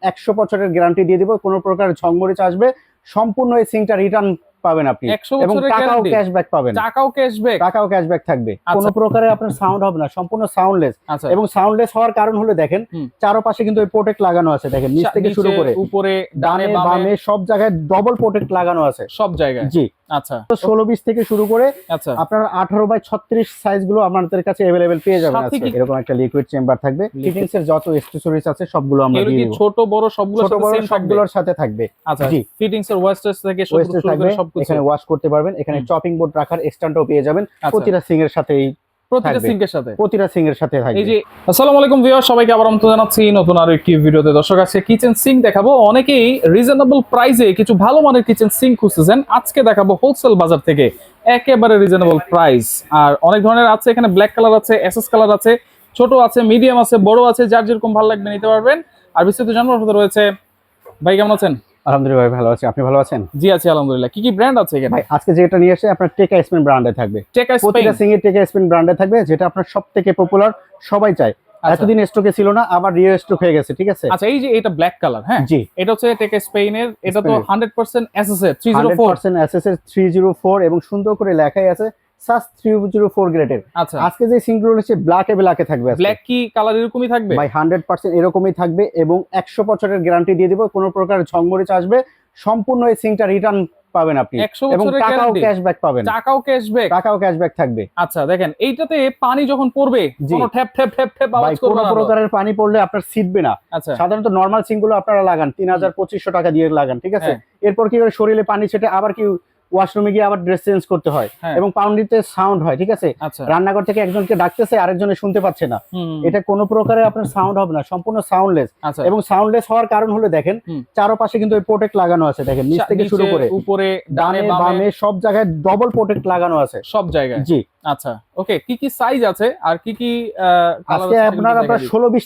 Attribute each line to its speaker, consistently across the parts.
Speaker 1: একশো বছরের গ্যারান্টি দিয়ে দিব কোনো প্রকার ঝংমরিচ আসবে সম্পূর্ণ এই সিংটা রিটার্ন পাবেন আপনি। এবং টাকাও ক্যাশব্যাক পাবেন।
Speaker 2: টাকাও ক্যাশব্যাক
Speaker 1: টাকাও ক্যাশব্যাক থাকবে।
Speaker 2: আচ্ছা।
Speaker 1: কোনো প্রকারের আপনার সাউন্ড হবে না সম্পূর্ণ সাউন্ডলেস
Speaker 2: আচ্ছা।
Speaker 1: এবং সাউন্ডলেস হওয়ার কারণ হলো দেখেন। চারপাশে কিন্তু প্রোটেক্ট লাগানো আছে দেখেন নিচ থেকে শুরু করে।
Speaker 2: উপরে
Speaker 1: ডানে
Speaker 2: বামে
Speaker 1: সব জায়গায় ডবল প্রোটেক্ট লাগানো আছে।
Speaker 2: সব জায়গায়।
Speaker 1: জি।
Speaker 2: আচ্ছা।
Speaker 1: ষোলো বিশ থেকে শুরু করে
Speaker 2: আচ্ছা।
Speaker 1: আপনার আঠারো বাই ছত্রিশ সাইজগুলো আমাদের কাছে অ্যাভেলেবেল পেয়ে যাবেন
Speaker 2: সাথে
Speaker 1: এরকম একটা লিকুইড চেম্বার থাকবে। ফিটিংস এর যত এক্সেসরিজ আছে সবগুলো আমরা দিয়ে দিব।
Speaker 2: ছোট বড় সবগুলো
Speaker 1: ছোট বড় সবগুলোর সাথে থাকবে।
Speaker 2: আচ্ছা
Speaker 1: জি।
Speaker 2: ফিটিংস এর ওয়েস্টেজ থেকে করে সবকিছু।
Speaker 1: এখানে ওয়াশ করতে পারবেন। এখানে। চপিং বোর্ড রাখার স্ট্যান্ডও পেয়ে যাবেন।
Speaker 2: আচ্ছা,
Speaker 1: প্রতিটা সিং এর সাথেই
Speaker 2: প্রতিটা সিঙ্কের সাথে।
Speaker 1: প্রতিটা সিং এর সাথে
Speaker 2: এই যে আসসালামু আলাইকুম ভিউয়ার সবাইকে আবার আমন্ত্রণ জানাচ্ছি নতুন আরও একটি ভিডিওতে। দর্শক আছে কিচেন সিঙ্ক দেখাবো। অনেকেই রিজনেবল প্রাইসে কিছু ভালো মানের কিচেন সিঙ্ক খুঁজতেছেন। আজকে দেখাবো হোলসেল বাজার থেকে একেবারে রিজনেবল প্রাইস আর অনেক ধরনের আছে এখানে ব্ল্যাক কালার আছে এসএস কালার আছে ছোট আছে মিডিয়াম আছে বড় আছে যার যেরকম ভালো লাগবে নিতে পারবেন। আর বিস্তারিত জানার রয়েছে। ভাই কেমন আছেন?
Speaker 1: আলহামদুলিল্লাহ ভাই ভালো আছি। আপনি ভালো আছেন?
Speaker 2: জি আছি আলহামদুলিল্লাহ। কি কি ব্র্যান্ড আছে এখানে?
Speaker 1: ভাই আজকে যেটা নিয়ে এসে আপনার টেকা স্পেন ব্র্যান্ডে থাকবে।
Speaker 2: টেকা স্পেন।
Speaker 1: প্রতিটা সিং এর টেকা স্পেন ব্র্যান্ডে থাকবে যেটা আপনার সব থেকে পপুলার সবাই চায়।
Speaker 2: আচ্ছা।
Speaker 1: এতদিন স্টকে ছিল না আবার রিও স্টক হয়ে গেছে ঠিক আছে?
Speaker 2: আচ্ছা এই যে এটা ব্ল্যাক কালার হ্যাঁ?
Speaker 1: জি।
Speaker 2: এটা হচ্ছে টেকা স্পেনের এটা তো
Speaker 1: স্পেনের।
Speaker 2: হান্ড্রেড পার্সেন্ট এসএস এর three zero
Speaker 1: hundred
Speaker 2: four
Speaker 1: percent SSS three zero four এবং সুন্দর করে লেখাই আছে। সাস থ্রি জিরো ফোর গ্রেডের
Speaker 2: আচ্ছা।
Speaker 1: আজকে যে সিংগুলো হচ্ছে ব্ল্যাকে ব্ল্যাকে থাকবে
Speaker 2: ব্ল্যাক কি কালার এরকমই থাকবে?
Speaker 1: ভাই এরকমই থাকবে এবং একশো বছরের গ্যারান্টি দিয়ে দিব কোনো প্রকার ঝংমরিচ আসবে। সম্পূর্ণ এই সিংটা রিটার্ন পাবেন আপনি। এবং টাকাও ক্যাশব্যাক পাবেন।
Speaker 2: টাকাও ক্যাশব্যাক
Speaker 1: টাকাও ক্যাশব্যাক থাকবে।
Speaker 2: আচ্ছা দেখেন এইটাতে পানি যখন পড়বে। কোনো ঠ্যাপ ঠ্যাপ ঠ্যাপ ঠ্যাপ আওয়াজ করবে না তো?
Speaker 1: প্রকারের পানি পড়লে আপনার সিটবে না।
Speaker 2: আচ্ছা।
Speaker 1: সাধারণত নর্মাল সিংগুলো আপনারা লাগান তিন হাজার পঁচিশশো টাকা দিয়ে লাগান ঠিক আছে?
Speaker 2: হ্যাঁ।
Speaker 1: এরপর কি করে শরীরে পানি ছেটে আবার কি ওয়াশরুমে গিয়ে আবার ড্রেস চেঞ্জ করতে হয়
Speaker 2: হ্যাঁ।
Speaker 1: এবং পাউন্ডিতে সাউন্ড হয় ঠিক আছে?
Speaker 2: আচ্ছা।
Speaker 1: রান্নাঘর থেকে একজনকে ডাকতেছে আরেকজনে শুনতে পাচ্ছে না। এটা কোনো প্রকারে আপনার সাউন্ড হবে না সম্পূর্ণ সাউন্ডলেস
Speaker 2: আচ্ছা।
Speaker 1: এবং সাউন্ডলেস হওয়ার কারণ হলো দেখেন। চারপাশে কিন্তু প্রোটেক্ট লাগানো আছে দেখেন নিচ থেকে শুরু করে।
Speaker 2: উপরে
Speaker 1: ডানে
Speaker 2: বামে।
Speaker 1: সব জায়গায় ডবল প্রোটেক্ট লাগানো আছে।
Speaker 2: সব জায়গায়।
Speaker 1: জি।
Speaker 2: আচ্ছা ওকে কি কি সাইজ আছে আর কি কি
Speaker 1: আজকে আপনার আপনার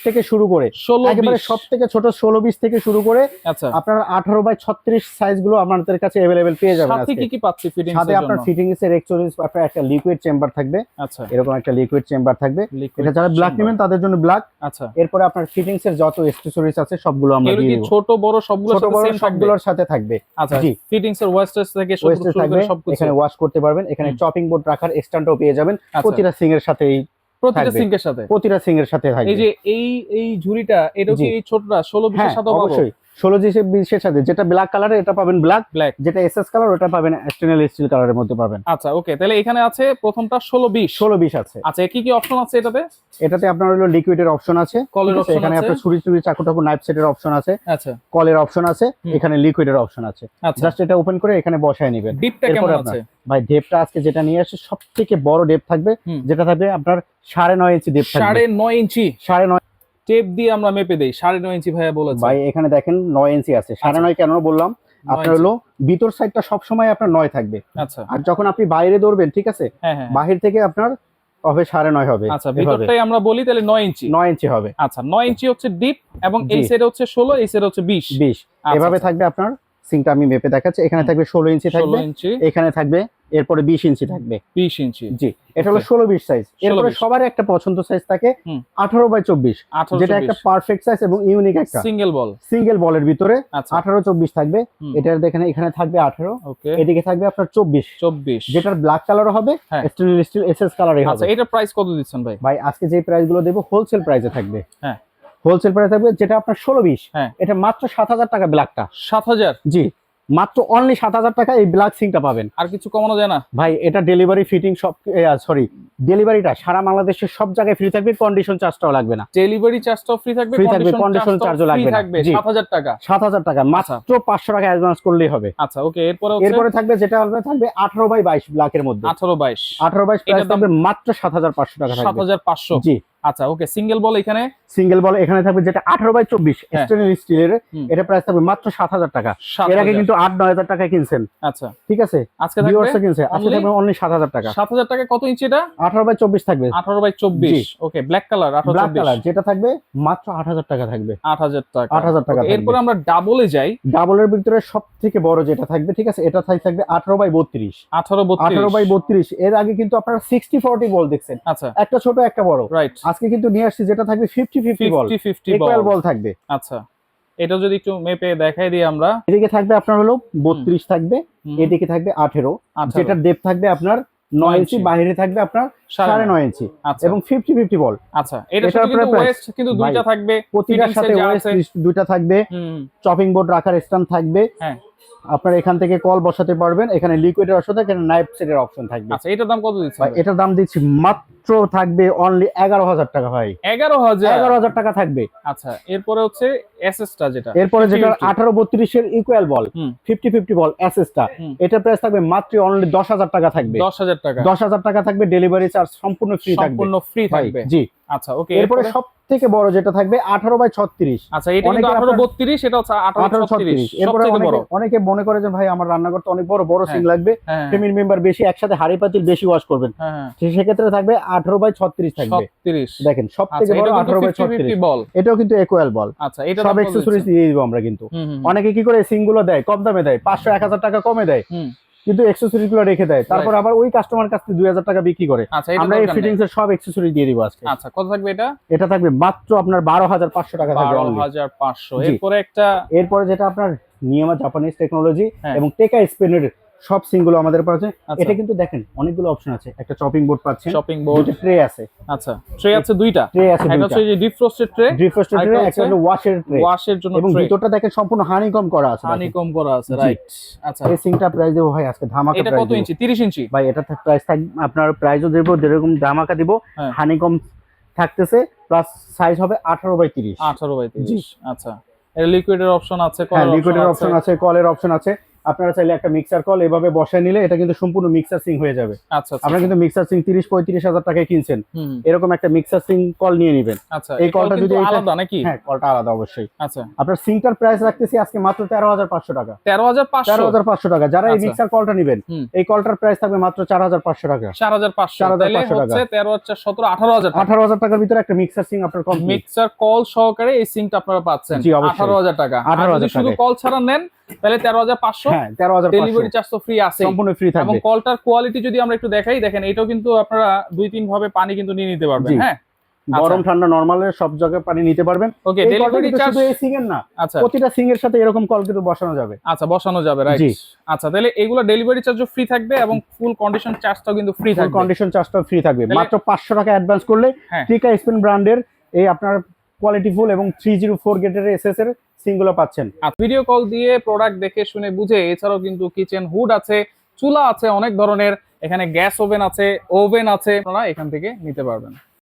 Speaker 1: থেকে শুরু করে একেবারে সব থেকে ছোট ষোলো বিশ থেকে শুরু করে
Speaker 2: আচ্ছা।
Speaker 1: আপনার আঠারো বাই ছত্রিশ সাইজগুলো আমাদের কাছে অ্যাভেলেবেল পেয়ে যাবেন
Speaker 2: সাথে কি কি পাচ্ছি ফিটিংস
Speaker 1: সাথে আপনার
Speaker 2: ফিটিং
Speaker 1: ফিটিংস এর এক্সচেঞ্জ আপনার একটা লিকুইড চেম্বার থাকবে।
Speaker 2: আচ্ছা।
Speaker 1: এরকম একটা লিকুইড চেম্বার থাকবে। এটা যারা ব্ল্যাক নেবেন তাদের জন্য ব্ল্যাক
Speaker 2: আচ্ছা।
Speaker 1: এরপরে আপনার ফিটিংস এর যত এক্সেসরিজ আছে সবগুলো আমরা দিয়ে দিব।
Speaker 2: ছোট বড় সবগুলো
Speaker 1: ছোট বড় সবগুলোর সাথে থাকবে।
Speaker 2: আচ্ছা
Speaker 1: জি।
Speaker 2: ফিটিংস এর ওয়েস্টেজ থেকে শুরু করে সবকিছু।
Speaker 1: এখানে ওয়াশ করতে পারবেন এখানে চপিং বোর্ড রাখার স্ট্যান্ডও পেয়ে যাবেন
Speaker 2: আচ্ছা,
Speaker 1: প্রতিটা সিং এর সাথেই
Speaker 2: প্রতিটা
Speaker 1: সিং
Speaker 2: এর সাথে?
Speaker 1: প্রতিটা সিং এর সাথে
Speaker 2: এই যে এই এই ঝুড়িটা এটা কি এই ছোটটা ষোলো
Speaker 1: হ্যাঁ
Speaker 2: বিশের সাথে
Speaker 1: অবশ্যই। ষোলো জি বিশের সাথে যেটা ব্ল্যাক কালারের এটা পাবেন ব্ল্যাক
Speaker 2: ব্ল্যাক
Speaker 1: যেটা এসএস কালার ওটা পাবেন স্টেনলেস স্টিল কালারের মধ্যে পাবেন।
Speaker 2: আচ্ছা ওকে তাহলে এখানে আছে প্রথমটা ষোলো বিশ।
Speaker 1: ষোলো বিশ আছে।
Speaker 2: আচ্ছা কি কি অপশন আছে এটাতে?
Speaker 1: এটাতে আপনার হলো লিকুইডের অপশন আছে
Speaker 2: কলের option
Speaker 1: এখানে আপনার ছুরি ছুরি চাকু টাকু নাইফ সেটের অপশন আছে
Speaker 2: আচ্ছা।
Speaker 1: কলের অপশন আছে এখানে লিকুইডের অপশন আছে।
Speaker 2: আচ্ছা।
Speaker 1: জাস্ট এটা ওপেন করে এখানে বসায় নেবেন।
Speaker 2: ডিপটা কেমন আছে?
Speaker 1: ভাই ডেপটা আজকে যেটা নিয়ে আসে সব থেকে বড় ডেপ থাকবে যেটা থাকবে আপনার সাড়ে নয় ইঞ্চি ডেপ
Speaker 2: সাড়ে নয় ইঞ্চি
Speaker 1: সাড়ে নয়
Speaker 2: টেপ দিয়ে আমরা মেপে দেই সাড়ে নয় ইঞ্চি ভাইয়া বলেছে।
Speaker 1: ভাই এখানে দেখেন নয় ইঞ্চি আছে। সাড়ে
Speaker 2: আচ্ছা।
Speaker 1: নয় কেন বললাম আপনার হলো ভিতর সাইডটা সবসময় আপনার নয় থাকবে।
Speaker 2: আচ্ছা।
Speaker 1: আর যখন আপনি বাইরে দৌড়বেন ঠিক আছে?
Speaker 2: হ্যাঁ হ্যাঁ।
Speaker 1: বাহির থেকে আপনার হবে সাড়ে নয় হবে
Speaker 2: আচ্ছা ভিতরটাই আমরা বলি তাহলে নয় ইঞ্চি।
Speaker 1: নয় ইঞ্চি হবে।
Speaker 2: আচ্ছা নয় ইঞ্চি হচ্ছে ডিপ এবং এই। সাইডে হচ্ছে ষোলো এই সাইডে হচ্ছে বিশ।
Speaker 1: বিশ।
Speaker 2: আচ্ছা,
Speaker 1: এভাবে
Speaker 2: আচ্ছা।
Speaker 1: থাকবে আপনার সিংটা আমি মেপে দেখাচ্ছি। এখানে থাকবে ষোলো ইঞ্চি থাকবে।
Speaker 2: ইঞ্চি।
Speaker 1: এখানে থাকবে এরপরে বিশ ইঞ্চি থাকবে।
Speaker 2: বিশ ইঞ্চি।
Speaker 1: জি এটা হলো ষোলো বিশ সাইজ এরপরে সবার একটা পছন্দ সাইজ থাকে আঠারো বাই চব্বিশ যেটা একটা পারফেক্ট সাইজ এবং ইউনিক একটা।
Speaker 2: সিঙ্গেল বল
Speaker 1: সিঙ্গেল বলের ভিতরে
Speaker 2: আচ্ছা।
Speaker 1: আঠারো চব্বিশ থাকবে। এটার দেখেন এখানে থাকবে আঠারো। এদিকে থাকবে আপনার চব্বিশ।
Speaker 2: চব্বিশ।
Speaker 1: যেটার ব্ল্যাক কালার হবে। স্টেনলেস স্টিল এসএস
Speaker 2: আচ্ছা
Speaker 1: হবে।
Speaker 2: এটা প্রাইস কত দিচ্ছেন ভাই?
Speaker 1: ভাই আজকে যে প্রাইসগুলো দেবো হোলসেল প্রাইসে থাকবে।
Speaker 2: হ্যাঁ।
Speaker 1: হোলসেল প্রাইস থাকবে যেটা আপনার ষোলো বিশ।
Speaker 2: হ্যাঁ।
Speaker 1: এটা মাত্র সাত হাজার টাকা ব্ল্যাকটা
Speaker 2: সাত হাজার?
Speaker 1: জি। মাত্র অনলি সাত হাজার টাকা এই ব্ল্যাক সিংটা পাবেন।
Speaker 2: আর কিছু কমানো যায় না?
Speaker 1: ভাই এটা ডেলিভারি ফিটিং সব সরি ডেলিভারিটা সারা বাংলাদেশের সব জায়গায় ফ্রি থাকবে কন্ডিশন চার্জটাও লাগবে না।
Speaker 2: ডেলিভারি চার্জটাও ফ্রি থাকবে
Speaker 1: Free থাকবে,
Speaker 2: condition
Speaker 1: condition
Speaker 2: charge
Speaker 1: charge ও
Speaker 2: টাও free
Speaker 1: লাগবে।
Speaker 2: থাকবে
Speaker 1: জি।
Speaker 2: সাত হাজার টাকা।
Speaker 1: সাত হাজার টাকা মাত্র পাঁচশো টাকা অ্যাডভান্স করলেই হবে।
Speaker 2: আচ্ছা ওকে এরপরে হচ্ছে?
Speaker 1: এরপরে থাকবে যেটা হবে থাকবে আঠারো বাই বাইশ ব্ল্যাকের মধ্যে।
Speaker 2: আঠারো বাইশ।
Speaker 1: আঠারো বাইশ প্রাইস
Speaker 2: এটার
Speaker 1: থাকবে মাত্র সাত হাজার পাঁচশো টাকা
Speaker 2: সাত
Speaker 1: থাকবে
Speaker 2: হাজার পাঁচশো।
Speaker 1: জি।
Speaker 2: আচ্ছা ওকে সিঙ্গেল বল এখানে?
Speaker 1: সিঙ্গেল বল এখানে থাকবে যেটা আঠারো বাই চব্বিশ
Speaker 2: হ্যাঁ।
Speaker 1: স্টেনলেস স্টিলের এটা প্রাইস থাকবে মাত্র সাত হাজার টাকা। এর আগে কিন্তু আট নয় হাজার টাকা কিনছেন।
Speaker 2: আচ্ছা।
Speaker 1: ঠিক আছে?
Speaker 2: আজকে
Speaker 1: কিনছে। আজকে থাকবে অনলি সাত হাজার টাকা।
Speaker 2: সাত হাজার টাকা কত ইঞ্চি এটা?
Speaker 1: আঠারো বাই চব্বিশ থাকবে।
Speaker 2: আঠারো বাই চব্বিশ। Okay black colour
Speaker 1: black colour যেটা থাকবে মাত্র আট হাজার টাকা থাকবে।
Speaker 2: আট হাজার টাকা।
Speaker 1: আট হাজার টাকা
Speaker 2: Okay,
Speaker 1: থাকবে।
Speaker 2: এরপরে আমরা ডাবলে যাই।
Speaker 1: ডাবলের ভিতরে সব থেকে বড় যেটা থাকবে ঠিক আছে? এটা থাক- থাকবে আঠারো বাই বত্রিশ।
Speaker 2: আঠারো বত্রিশ।
Speaker 1: আঠারো বাই বত্রিশ। এর আগে কিন্তু আপনারা সিক্সটি ফোরটি বল দেখছেন।
Speaker 2: আচ্ছা।
Speaker 1: একটা ছোট একটা বড়।
Speaker 2: রাইট
Speaker 1: আজকে কিন্তু নিয়ে আসছি যেটা থাকবে fifty fifty ball
Speaker 2: fifty fifty
Speaker 1: equal ball থাকবে।
Speaker 2: আচ্ছা। এটা যদি একটু মেপে দেখাই দিই আমরা।
Speaker 1: এদিকে থাকবে আপনার হলো বত্রিশ থাকবে। এদিকে থাকবে আঠেরো।
Speaker 2: আঠারো,
Speaker 1: যেটার ডেপ থাকবে আপনার নয় ইঞ্চি। বাইরে থাকবে আপনার
Speaker 2: সাড়ে নয়।
Speaker 1: ইঞ্চি।
Speaker 2: আচ্ছা।
Speaker 1: এবং ফিফটি ফিফটি বল
Speaker 2: আচ্ছা এটার কিন্তু দুইটা থাকবে
Speaker 1: প্রতিটার সাথে ওয়েস্ট দুইটা থাকবে। চপিং বোর্ড রাখার স্ট্যান্ড থাকবে।
Speaker 2: হ্যাঁ।
Speaker 1: আপনার এখান থেকে কল বসাতে পারবেন। এখানে লিকুইডের অপশন থাকে এখানে নাইফ সেটের অপশন থাকবে।
Speaker 2: আচ্ছা এটার দাম কত দিচ্ছে
Speaker 1: এটার দাম দিচ্ছি মাত্র থাকবে অনলি এগারো হাজার টাকা ভাই।
Speaker 2: এগারো হাজার?
Speaker 1: এগারো হাজার টাকা থাকবে।
Speaker 2: আচ্ছা এরপরে হচ্ছে এসএসটা যেটা।
Speaker 1: এরপরে যেটা
Speaker 2: 50-50
Speaker 1: আঠারো বত্রিশের ইকুয়াল বল
Speaker 2: হুম।
Speaker 1: ফিফটি ফিফটি বল এসএসটা। এটার প্রাইস থাকবে মাত্র অনলি দশ হাজার টাকা থাকবে।
Speaker 2: দশ হাজার টাকা।
Speaker 1: দশ হাজার টাকা থাকবে ডেলিভারি চার্জ সম্পূর্ণ ফ্রি থাকবে।
Speaker 2: সম্পূর্ণ ফ্রি থাকবে।
Speaker 1: জি।
Speaker 2: আচ্ছা ওকে
Speaker 1: এরপরে সব থেকে বড় যেটা থাকবে আঠারো বাই ছত্রিশ।
Speaker 2: আচ্ছা এটা কিন্তু
Speaker 1: অনেকে
Speaker 2: আঠারো
Speaker 1: আপনার-
Speaker 2: বত্রিশ এটা হচ্ছে আঠারো
Speaker 1: আঠারো
Speaker 2: ছত্রিশ।
Speaker 1: ছত্রিশ। এরপরে
Speaker 2: সবচেয়ে
Speaker 1: অনেকে অনেকে মনে করে যে ভাই আমার রান্না করতে অনেক বড় বড় সিং
Speaker 2: হ্যাঁ।
Speaker 1: লাগবে।
Speaker 2: হ্যাঁ
Speaker 1: ফ্যামিলি মেম্বার বেশি একসাথে হাড়ি পাতিল বেশি ওয়াশ করবেন।
Speaker 2: হ্যাঁ হ্যাঁ।
Speaker 1: তো সেক্ষেত্রে থাকবে আঠারো বাই ছত্রিশ থাকবে।
Speaker 2: ছত্রিশ।
Speaker 1: দেখেন সব থেকে
Speaker 2: আচ্ছা
Speaker 1: বড়
Speaker 2: এটা
Speaker 1: আঠারো বাই
Speaker 2: কিন্তু ফিফটি
Speaker 1: ছত্রিশ।
Speaker 2: বল
Speaker 1: এটাও কিন্তু একুয়াল বল
Speaker 2: আচ্ছা এটা
Speaker 1: সব এক্সেসরিজ দিয়ে দিব আমরা কিন্তু। অনেকে কি করে সিংগুলো দেয় কম দামে দেয় পাঁচশো এক হাজার টাকা কমে দেয়। কিন্তু এক্সেসরিজগুলো রেখে দেয়। তারপর আবার ওই কাস্টমার কাছ থেকে দুই হাজার টাকা বিক্রি করে।
Speaker 2: আচ্ছা
Speaker 1: আমরা এই ফিটিংস এর সব এক্সেসরি দিয়ে দিব আজকে।
Speaker 2: আচ্ছা কত থাকবে এটা?
Speaker 1: এটা থাকবে মাত্র আপনার বারো হাজার পাঁচশো টাকা থাকবে
Speaker 2: বারো হাজার পাঁচশো। এরপরে একটা
Speaker 1: এরপরে যেটা আপনার নিয়মা জাপানিজ টেকনোলজি
Speaker 2: হ্যাঁ।
Speaker 1: এবং টেকা স্পেনের সব সিংগুলো আমাদের পাচ্ছে এটা কিন্তু দেখেন অনেকগুলো অপশন আছে। একটা চপিং বোর্ড পাচ্ছেন
Speaker 2: শপিং বোর্ড
Speaker 1: ট্রে আছে।
Speaker 2: আচ্ছা ট্রে আছে দুইটা?
Speaker 1: ট্রে আছে
Speaker 2: একটা হচ্ছে যে deep frosted tray
Speaker 1: defrosted tray একটা
Speaker 2: হচ্ছে
Speaker 1: হলো ওয়াশের ট্রে
Speaker 2: ওয়াশের জন্য
Speaker 1: এবং ভিতরটা দেখেন সম্পূর্ণ হানিকম করা আছে
Speaker 2: হানি কম করা আছে। রাইট আচ্ছা।
Speaker 1: এই সিংটা প্রাইস দেবো ভাই আজকে ধামাকা
Speaker 2: এটা কত ইঞ্চি? তিরিশ ইঞ্চি?
Speaker 1: ভাই এটা প্রাইস থাক আপনার প্রাইসও দেবো যেরকম ধামাকা দিব
Speaker 2: হ্যাঁ।
Speaker 1: হানিকম থাকতেছে প্লাস সাইজ হবে আঠারো বাই তিরিশ।
Speaker 2: আঠারো বাই তিরিশ। আচ্ছা। এটা লিকুইডের অপশন আছে
Speaker 1: হ্যাঁ
Speaker 2: colour
Speaker 1: লিকুইডের অপশন আছে। কলের অপশন আছে। আপনারা চাইলে একটা মিক্সার কল এভাবে বসায় নিলে এটা কিন্তু সম্পূর্ণ মিক্সার সিং হয়ে যাবে।
Speaker 2: আচ্ছা আচ্ছা।
Speaker 1: আপনারা কিন্তু মিক্সার সিং তিরিশ পঁয়ত্রিশ হাজার টাকায় কিনছেন। এরকম একটা মিক্সার সিং কল নিয়ে নেবেন।
Speaker 2: আচ্ছা
Speaker 1: এই কলটা যদি
Speaker 2: আলাদা নাকি?
Speaker 1: হ্যাঁ কলটা আলাদা অবশ্যই।
Speaker 2: আচ্ছা।
Speaker 1: আপনার সিংটার প্রাইস রাখতেছি আজকে মাত্র তেরো হাজার পাঁচশো টাকা।
Speaker 2: তেরো হাজার পাঁচশো?
Speaker 1: তেরো হাজার পাঁচশো টাকা। যারা এই। মিক্সার কলটা নেবেন এই কলটার প্রাইস থাকবে মাত্র চার হাজার পাঁচশো টাকা।
Speaker 2: চার হাজার পাঁচশো।
Speaker 1: 4,500
Speaker 2: তাহলে
Speaker 1: টাকা।
Speaker 2: হচ্ছে তেরো হাজার সতেরো আঠারো হাজার
Speaker 1: আঠারো হাজার টাকার ভিতরে একটা মিক্সার সিং আপনার কমপ্লিট
Speaker 2: মিক্সার কল সহকারে এই সিংটা আপনারা পাচ্ছেন। আঠারো হাজার টাকা।
Speaker 1: 18,000
Speaker 2: যদি শুধু কল ছাড়া নেন তাহলে তেরো হাজার পাঁচশো।
Speaker 1: হ্যাঁ তেরো হাজার
Speaker 2: ডেলিভারি চার্জ তো ফ্রি আছে
Speaker 1: সম্পূর্ণ ফ্রি
Speaker 2: এবং কলটার কোয়ালিটি যদি আমরা একটু দেখাই দেখেন এটাও কিন্তু আপনারা দুই তিন ভাবে পানি কিন্তু নিয়ে নিতে পারবেন হ্যাঁ?
Speaker 1: গরম ঠান্ডা নর্মালের সব জায়গায় পানি নিতে পারবেন।
Speaker 2: ওকে ডেলিভারি চার্জ
Speaker 1: এই সিং এর না
Speaker 2: আচ্ছা।
Speaker 1: প্রতিটা সিং এর সাথে এরকম কল কিন্তু বসানো যাবে।
Speaker 2: আচ্ছা বসানো যাবে রাইট আচ্ছা তাহলে এগুলো ডেলিভারি চার্জও ফ্রি থাকবে এবং ফুল কন্ডিশন চার্জটাও কিন্তু ফ্রি থাকবে।
Speaker 1: কন্ডিশন চার্জটা ফ্রি থাকবে। মাত্র পাঁচশো টাকা অ্যাডভান্স করলে
Speaker 2: হ্যাঁ।
Speaker 1: টিকা স্পেন ব্র্যান্ডের এই আপনার কোয়ালিটি ফুল এবং থ্রি জিরো ফোর গেটের এসএস এর সিঙ্গুলো পাচ্ছেন।
Speaker 2: ভিডিও কল দিয়ে প্রোডাক্ট দেখে শুনে বুঝে, এছাড়াও কিন্তু কিচেন হুড আছে, চুলা আছে অনেক ধরনের, এখানে গ্যাস ওভেন আছে ওভেন আছে, আপনারা এখান থেকে নিতে পারবেন।